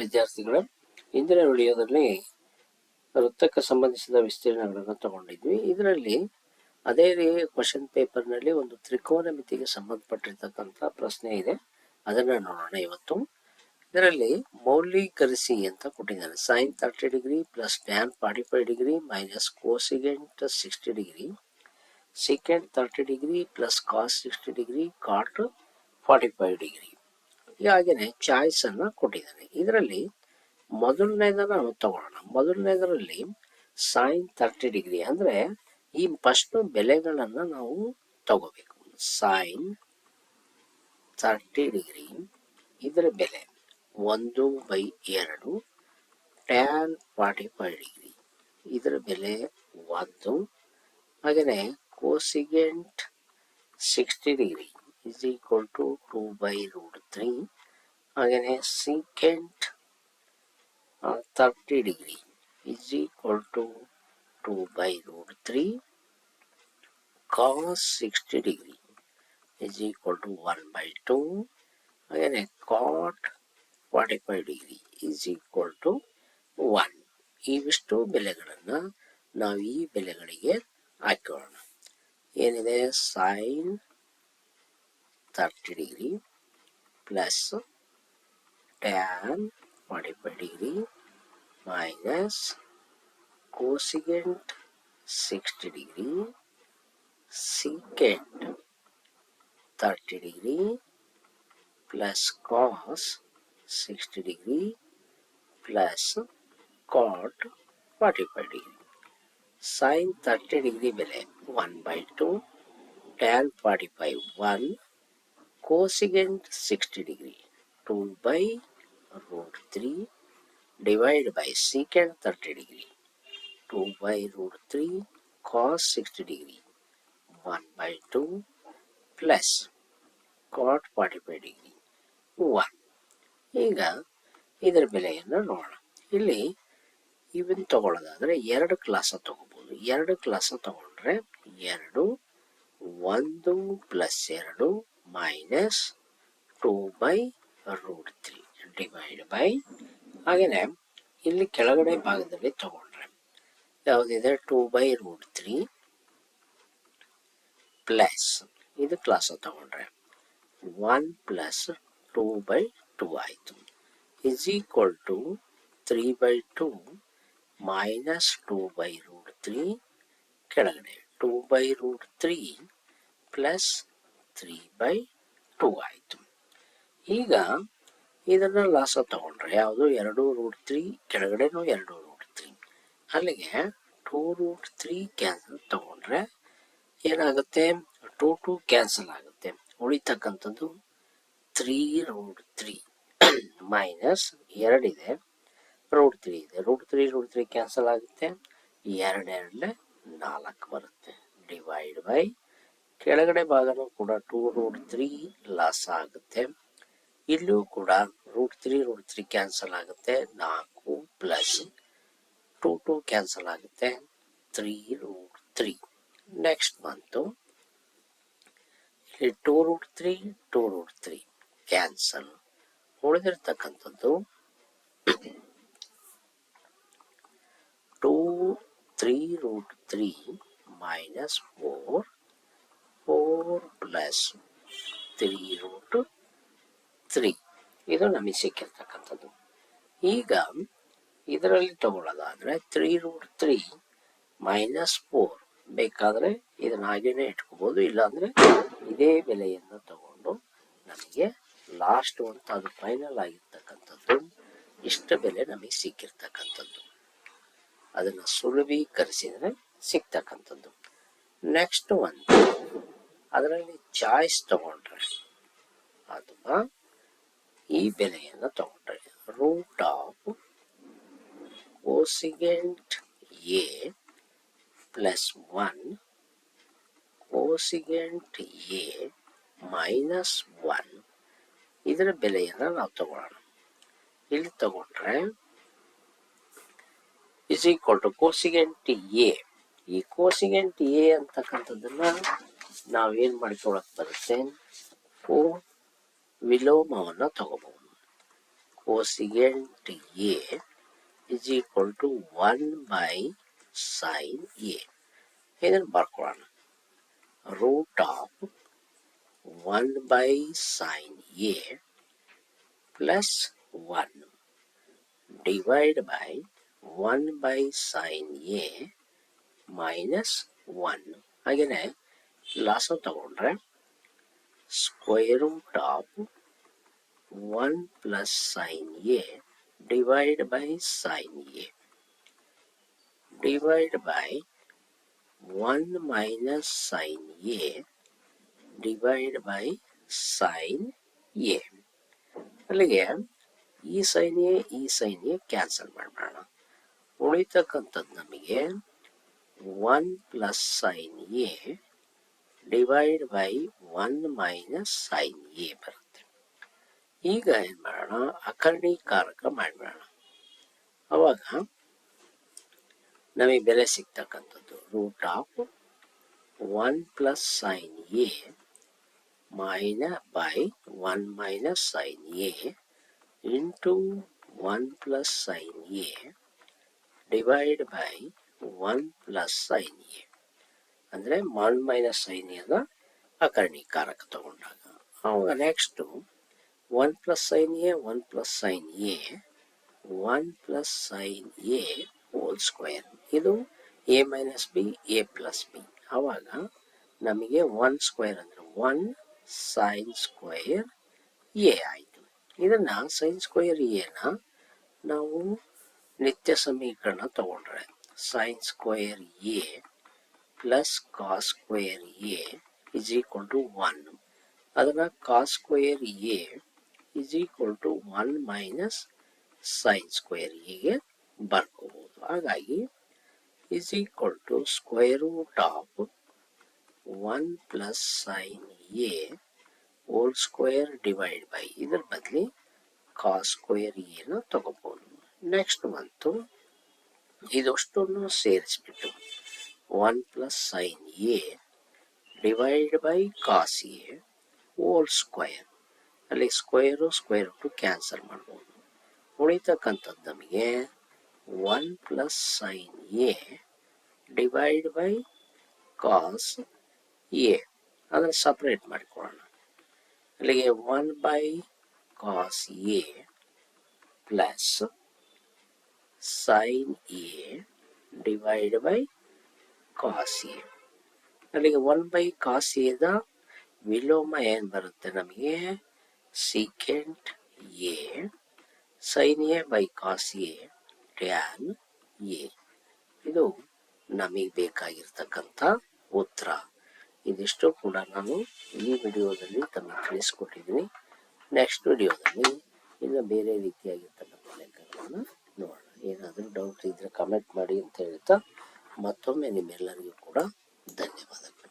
ವಿದ್ಯಾರ್ಥಿಗಳ ಇಂದಿನ ವಿಡಿಯೋದಲ್ಲಿ ವೃತ್ತಕ್ಕೆ ಸಂಬಂಧಿಸಿದ ವಿಸ್ತೀರ್ಣಗಳನ್ನು ತಗೊಂಡಿದ್ವಿ. ಇದರಲ್ಲಿ ಅದೇ ರೀ ಕ್ವಶನ್ ಪೇಪರ್ನಲ್ಲಿ ಒಂದು ತ್ರಿಕೋನ ಮಿತಿಗೆ ಸಂಬಂಧಪಟ್ಟಿರ್ತಕ್ಕಂಥ ಪ್ರಶ್ನೆ ಇದೆ. ಅದನ್ನ ನೋಡೋಣ ಇವತ್ತು. ಇದರಲ್ಲಿ ಮೌಲ್ಯೀಕರಿಸಿ ಅಂತ ಕೊಟ್ಟಿದ್ದಾರೆ. Sin thirty degree plus tan forty five degree minus cosecant sixty degree secant thirty degree plus cos sixty degree cot forty five degree ಹಾಗೆಯೇ ಚಾಯ್ಸ್ ಅನ್ನ ಕೊಟ್ಟಿದ್ದಾನೆ. ಇದರಲ್ಲಿ ಮೊದಲನೇದನ್ನ ನಾವು ತಗೊಳ್ಳೋಣ. ಮೊದಲನೇದರಲ್ಲಿ ಸೈನ್ ತರ್ಟಿ ಡಿಗ್ರಿ ಅಂದ್ರೆ ಈ ಫಸ್ಟ್ ಬೆಲೆಗಳನ್ನ ನಾವು ತಗೋಬೇಕು. ಸೈನ್ ತರ್ಟಿ ಡಿಗ್ರಿ ಇದರ ಬೆಲೆ ಒಂದು ಬೈ ಎರಡು ಟ್ಯಾನ್ ಫಾರ್ಟಿ ಫೈವ್ ಡಿಗ್ರಿ ಇದರ ಬೆಲೆ ಒಂದು. ಹಾಗೆಯೇ cosecant sixty degree is equal to 2 by root 3 ಹಾಗೆಯೇ uh, 30 degree is equal to 2 by root 3 cos 60 degree is equal to 1 by 2 ಹಾಗೆಯೇ cot 45 degree is equal to 1 ಇವಿಷ್ಟು ಬೆಲೆಗಳನ್ನು ನಾವು ಈ ಬೆಲೆಗಳಿಗೆ ಹಾಕೋಣ ಏನಿದೆ sin thirty degree plus tan forty five degree minus cosecant sixty degree secant thirty degree plus cos sixty degree plus cot forty five degree sin thirty degree ಬೆಲೆ one by two tan forty five one cosecant 60 degree 2 by root 3 divided by secant 30 degree. 2 by root 3 cos 60 degree. 1 by 2 plus cot 45 degree. 1 ಈಗ ಇದರ ಬೆಲೆಯನ್ನು ನೋಡೋಣ. ಇಲ್ಲಿ ಇವನ್ ತಗೊಳ್ಳೋದಾದ್ರೆ ಎರಡು ಕ್ಲಾಸ ತಗೋಬಹುದು ಎರಡು ಕ್ಲಾಸ ತಗೊಂಡ್ರೆ ಎರಡು, ಒಂದು ಪ್ಲಸ್ ಎರಡು minus two by root three divide by ಹಾಗೆಯೇ ಇಲ್ಲಿ ಕೆಳಗಡೆ ಭಾಗದಲ್ಲಿ ತಗೊಂಡ್ರೆ. ಯಾವುದಿದೆ? Two by root three plus ಇದು ಕ್ಲಾಸ್ ತಗೊಂಡ್ರೆ. One plus two by two ಆಯಿತು. Is equal to three by two minus two by root three ಕೆಳಗಡೆ. Two by root three plus three by two ಆಯಿತು. ಈಗ ಇದನ್ನ ಲಾಸ ತಗೊಂಡ್ರೆ ಯಾವುದು? ಎರಡು ರೂಟ್ ತ್ರೀ ಕೆಳಗಡೆನೂ ಎರಡು ರೂಟ್ ತ್ರೀ ಅಲ್ಲಿಗೆ ಟೂ ರೂಟ್ ತ್ರೀ ಕ್ಯಾನ್ಸಲ್ ತಗೊಂಡ್ರೆ ಏನಾಗುತ್ತೆ? ಟೂ ಟೂ ಕ್ಯಾನ್ಸಲ್ ಆಗುತ್ತೆ. ಉಳಿತಕ್ಕಂಥದ್ದು ತ್ರೀ ರೂಟ್ ತ್ರೀ ಮೈನಸ್ ಎರಡಿದೆ ರೂಟ್ ತ್ರೀ ಇದೆ. Root three root three cancel ಆಗುತ್ತೆ. ಎರಡೆರಡಲೆ ನಾಲ್ಕು ಬರುತ್ತೆ. ಡಿವೈಡ್ ಬೈ ಕೆಳಗಡೆ ಭಾಗನೂ ಕೂಡ ಟೂ ರೂಟ್ ತ್ರೀ ಲಾಸ್ ಆಗುತ್ತೆ. ಇಲ್ಲೂ ಕೂಡ root three root three cancel ಆಗುತ್ತೆ. ನಾಲ್ಕು ಪ್ಲಸ್ ಟೂ ಟೂ ಕ್ಯಾನ್ಸಲ್ ಆಗುತ್ತೆ. ತ್ರೀ ರೂಟ್ ತ್ರೀ ನೆಕ್ಸ್ಟ್ ಬಂತು. ಇಲ್ಲಿ two root three two root three cancel ಉಳಿದಿರ್ತಕ್ಕಂಥದ್ದು two three root three minus four four plus three root three. ಇದು ನಮಗೆ ಸಿಕ್ಕಿರ್ತಕ್ಕಂಥದ್ದು ಈಗ ಇದರಲ್ಲಿ ತಗೊಳ್ಳೋದಾದ್ರೆ three root three minus four ಬೇಕಾದರೆ ಇದನ್ನ ಹಾಗೇನೆ ಇಟ್ಕೋಬಹುದು ಇಲ್ಲಾಂದ್ರೆ ಇದೇ ಬೆಲೆಯನ್ನು ತಗೊಂಡು ನಮಗೆ ಲಾಸ್ಟ್ ಅಂತ ಅದು ಫೈನಲ್ ಆಗಿರ್ತಕ್ಕಂಥದ್ದು, ಇಷ್ಟ ಬೆಲೆ ನಮಗೆ ಸಿಕ್ಕಿರ್ತಕ್ಕಂಥದ್ದು. ಅದನ್ನ ಸುಲಭೀಕರಿಸಿದರೆ ಸಿಗ್ತಕ್ಕಂಥದ್ದು ನೆಕ್ಸ್ಟ್ ಒಂದು ಅದರಲ್ಲಿ ಚಾಯ್ಸ್ ತಗೊಂಡ್ರೆ ಅಥವಾ ಈ ಬೆಲೆಯನ್ನು ತಗೊಂಡ್ರೆ root of cosecant A plus one cosecant A minus one ಇದರ ಬೆಲೆಯನ್ನು ನಾವು ತಗೊಳ್ಳೋಣ. ಇಲ್ಲಿ ತಗೊಂಡ್ರೆ is equal to cosecant A ಈ ಕೋಸಿಗೆಂಟ್ ಎ ಅಂತಕ್ಕಂಥದ್ದನ್ನ ನಾವೇನ್ ಮಾಡ್ಕೊಳಕ್ ಬರುತ್ತೆ? ಫೋರ್ ವಿಲೋಮವನ್ನ ತಗೋಬಹುದು cosecant A is equal to 1 by sin A. ಇದನ್ನು ಬರ್ಕೊಳ್ಳೋಣ root of one by sin A plus one divide by one by sin A minus one ಹಾಗೆಯೇ ಲಾಸ ತಗೊಂಡ್ರೆ square root of one plus sin A divide by sin A divide by one minus sin A divide by sin A ಅಲ್ಲಿಗೆ ಈ sign A ಈ sign A cancel ಮಾಡ್ಬಿಡೋಣ ಉಳಿತಕ್ಕಂಥದ್ದು ನಮಗೆ one plus sin A divide by one minus sin A ಬರುತ್ತೆ. ಈಗ ಏನು ಮಾಡೋಣ? ಅಕರ್ಣೀಕಾರಕ ಮಾಡಿಬಿಡೋಣ. ಅವಾಗ ನಮಗೆ ಬೆಲೆ ಸಿಗ್ತಕ್ಕಂಥದ್ದು root of one plus sin A minus by one minus sin A into one plus sin A divide by one plus sin A ಅಂದರೆ ಮಾಲ್ ಮೈನಸ್ ಅಕರ್ಣೀಕಾರಕ ತಗೊಂಡಾಗ. ಅವಾಗ next one plus sin A one plus sin A one plus sin A whole square ಇದು A minus B A plus B ಆವಾಗ ನಮಗೆ one square ಅಂದರೆ one sign square A ಆಯಿತು. ಇದನ್ನು ಸೈನ್ ಸ್ಕ್ವೇರ್ ಎನ ನಾವು ನಿತ್ಯ ಸಮೀಕರಣ ತಗೊಂಡ್ರೆ. Sin square A plus cos square A is equal to one ಅದನ್ನು cos square A is equal to one minus sin square ಎಗೆ ಬರ್ಕೋಬೋದು. ಹಾಗಾಗಿ is equal to square root of one plus sin A whole square divide by ಇದ್ರ ಬದಲಿ cos square ಎನ ತಗೋಬಹುದು next ಬಂತು ಇದಷ್ಟನ್ನು ಸೇರಿಸ್ಬಿಟ್ಟು one plus sin A divide by cos A whole square ಅಲ್ಲಿ ಸ್ಕ್ವೇರು ಸ್ಕ್ವೇರ್ ಟು ಕ್ಯಾನ್ಸಲ್ ಮಾಡ್ಬೋದು. ಉಳಿತಕ್ಕಂಥದ್ದು ನಮಗೆ one plus sine A divide by cos A ಅದನ್ನು ಸಪ್ರೇಟ್ ಮಾಡಿಕೊಳ್ಳೋಣ. ಅಲ್ಲಿಗೆ one by cos A plus sine A divide by cos. A ಅಲ್ಲಿಗೆ one by cos ದ ವಿಲೋಮ ಏನು ಬರುತ್ತೆ ನಮಗೆ? Secant A sine A by cos A tan A ಇದು ನಮಗೆ ಬೇಕಾಗಿರ್ತಕ್ಕಂಥ ಉತ್ತರ. ಇದಿಷ್ಟು ಕೂಡ ನಾನು ಈ ವಿಡಿಯೋದಲ್ಲಿ ತಮಗೆ ತಿಳಿಸ್ಕೊಟ್ಟಿದ್ದೀನಿ. ನೆಕ್ಸ್ಟ್ ವಿಡಿಯೋದಲ್ಲಿ ಇನ್ನು ಬೇರೆ ರೀತಿಯಾಗಿರ್ತಕ್ಕಂಥ ಲೆಕ್ಕಗಳನ್ನು ನೋಡೋಣ. ಏನಾದರೂ ಡೌಟ್ ಇದ್ದರೆ ಕಮೆಂಟ್ ಮಾಡಿ ಅಂತ ಹೇಳ್ತಾ ಮತ್ತೊಮ್ಮೆ ನಿಮ್ಮೆಲ್ಲರಿಗೂ ಕೂಡ ಧನ್ಯವಾದಗಳು